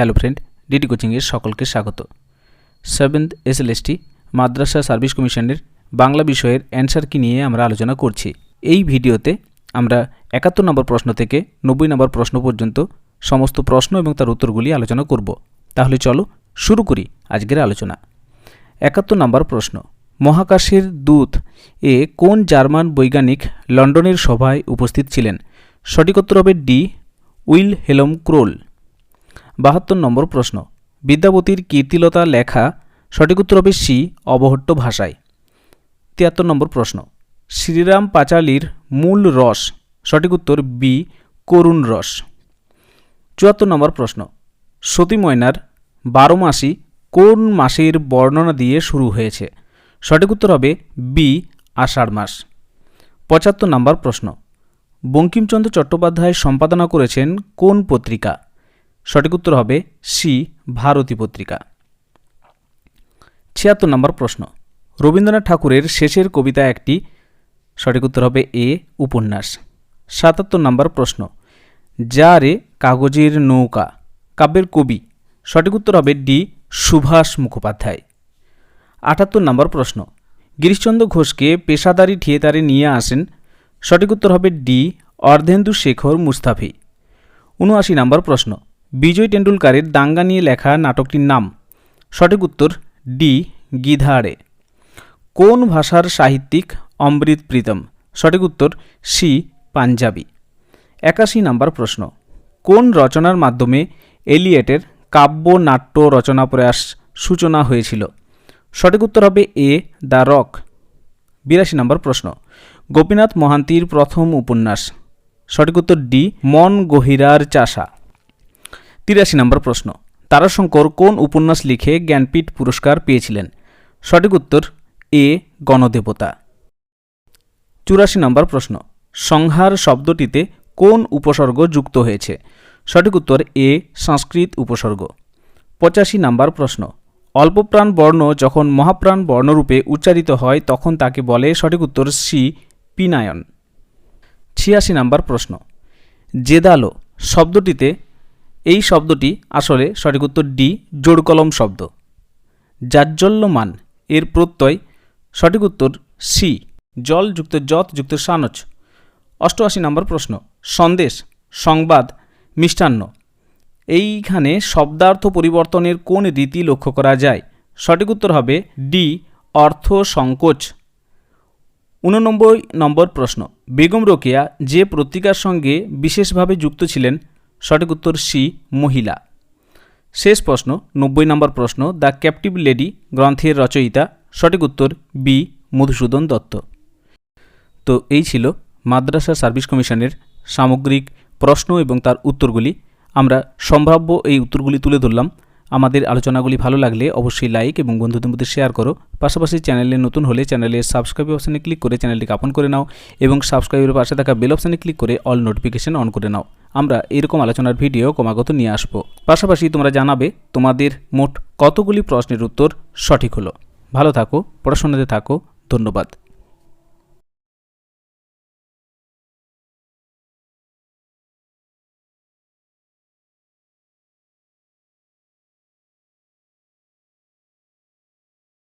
Hello friend DD কোচিংয়ের সকলকে স্বাগত। সেভেন্থ এসএলএসটি মাদ্রাসা সার্ভিস কমিশনের বাংলা বিষয়ের অ্যান্সার কি নিয়ে আমরা আলোচনা করছি। এই ভিডিওতে আমরা একাত্তর নম্বর প্রশ্ন থেকে নব্বই নম্বর প্রশ্ন পর্যন্ত সমস্ত প্রশ্ন এবং তার উত্তরগুলি আলোচনা করব। তাহলে চলো শুরু করি আজকের আলোচনা। একাত্তর নম্বর প্রশ্ন, মহাকাশের দূত এ কোন জার্মান বৈজ্ঞানিক লন্ডনের সভায় উপস্থিত ছিলেন? সঠিক উত্তর হবে ডি উইল হেলম ক্রোল। বাহাত্তর নম্বর প্রশ্ন। বিদ্যাপতির কীর্তিলতা লেখা সঠিক উত্তর হবে সি, অবহট্ট ভাষায়। তিয়াত্তর নম্বর প্রশ্ন। শ্রীরাম পাঁচালীর মূল রস, সঠিক উত্তর বি, করুণ রস। চুয়াত্তর নম্বর প্রশ্ন। সতী ময়নার বারো মাসি কোন মাসের বর্ণনা দিয়ে শুরু হয়েছে? সঠিক উত্তর হবে বি, আষাঢ় মাস। পঁচাত্তর নম্বর প্রশ্ন। বঙ্কিমচন্দ্র চট্টোপাধ্যায় সম্পাদনা করেছেন কোন পত্রিকা? সঠিক উত্তর হবে সি, ভারতী পত্রিকা। ছিয়াত্তর নম্বর প্রশ্ন। রবীন্দ্রনাথ ঠাকুরের শেষের কবিতা একটি সঠিক উত্তর হবে এ, উপন্যাস। সাতাত্তর নম্বর প্রশ্ন। যা রে কাগজের নৌকা, কাব্যের কবি। সঠিক উত্তর হবে ডি, সুভাষ মুখোপাধ্যায়। আটাত্তর নম্বর প্রশ্ন। গিরিশচন্দ্র ঘোষকে পেশাদারি থিয়েটারে নিয়ে আসেন। সঠিক উত্তর হবে ডি, অর্ধেন্দু শেখর মুস্তাফি। উনআশি নম্বর প্রশ্ন। বিজয় টেন্ডুলকারের দাঙ্গা নিয়ে লেখা নাটকটির নাম। সঠিক উত্তর, ডি গিধাড়ে কোন ভাষার সাহিত্যিক অমৃত প্রীতম? সঠিক উত্তর, সি, পাঞ্জাবি। একাশি নাম্বার প্রশ্ন। কোন রচনার মাধ্যমে এলিয়েটের কাব্য নাট্য রচনা প্রয়াস সূচনা হয়েছিল? সঠিক উত্তর হবে এ, দ্য রক। বিরাশি নম্বর প্রশ্ন। গোপীনাথ মহান্তির প্রথম উপন্যাস। সঠিক উত্তর, ডি, মন গহিরার চাষা। তিরাশি নম্বর প্রশ্ন। তারাশঙ্কর কোন উপন্যাস লিখে জ্ঞানপীঠ পুরস্কার পেয়েছিলেন? সঠিক উত্তর, এ, গণদেবতা। চুরাশি নম্বর প্রশ্ন, সংহার শব্দটিতে কোন উপসর্গ যুক্ত হয়েছে? সঠিক উত্তর, এ, সংস্কৃত উপসর্গ। পঁচাশি নম্বর প্রশ্ন, অল্পপ্রাণ বর্ণ যখন মহাপ্রাণ বর্ণরূপে উচ্চারিত হয় তখন তাকে বলে সঠিক উত্তর সি, পিনায়ন। ছিয়াশি নম্বর প্রশ্ন, জেদালো শব্দটিতে এই শব্দটি আসলে সঠিক উত্তর ডি জোড়কলম শব্দ। জাজ্জল্যমান, এর প্রত্যয়, সঠিক উত্তর সি, জল যুক্ত যত যুক্ত সানচ। অষ্টআশি নম্বর প্রশ্ন, সন্দেশ, সংবাদ, মিষ্টান্ন। এইখানে শব্দার্থ পরিবর্তনের কোন রীতি লক্ষ্য করা যায়? সঠিক উত্তর হবে ডি, অর্থ সংকোচ। উননব্বই নম্বর প্রশ্ন, বেগম রোকেয়া যে পত্রিকার সঙ্গে বিশেষভাবে যুক্ত ছিলেন সঠিক উত্তর সি, মহিলা। শেষ প্রশ্ন, নব্বই নম্বর প্রশ্ন, দ্য ক্যাপটিভ লেডি, গ্রন্থের রচয়িতা। সঠিক উত্তর বি, মধুসূদন দত্ত। তো এই ছিল মাদ্রাসা সার্ভিস কমিশনের সামগ্রিক প্রশ্ন এবং তার উত্তরগুলি। আমরা সম্ভাব্য এই উত্তরগুলি তুলে ধরলাম। আমাদের আলোচনাগুলি ভালো লাগলে অবশ্যই লাইক এবং বন্ধুদের মধ্যে শেয়ার করো। পাশাপাশি চ্যানেলে নতুন হলে চ্যানেলের সাবস্ক্রাইব অপশানে ক্লিক করে চ্যানেলটিকে আপন করে নাও এবং সাবস্ক্রাইবের পাশে থাকা বেল অপশানে ক্লিক করে অল নোটিফিকেশন অন করে নাও। আমরা এরকম আলোচনার ভিডিও ক্রমাগত নিয়ে আসব। পাশাপাশি তোমরা জানাবে তোমাদের মোট কতগুলি প্রশ্নের উত্তর সঠিক হলো। ভালো থাকো, পড়াশোনাতে থাকো, ধন্যবাদ।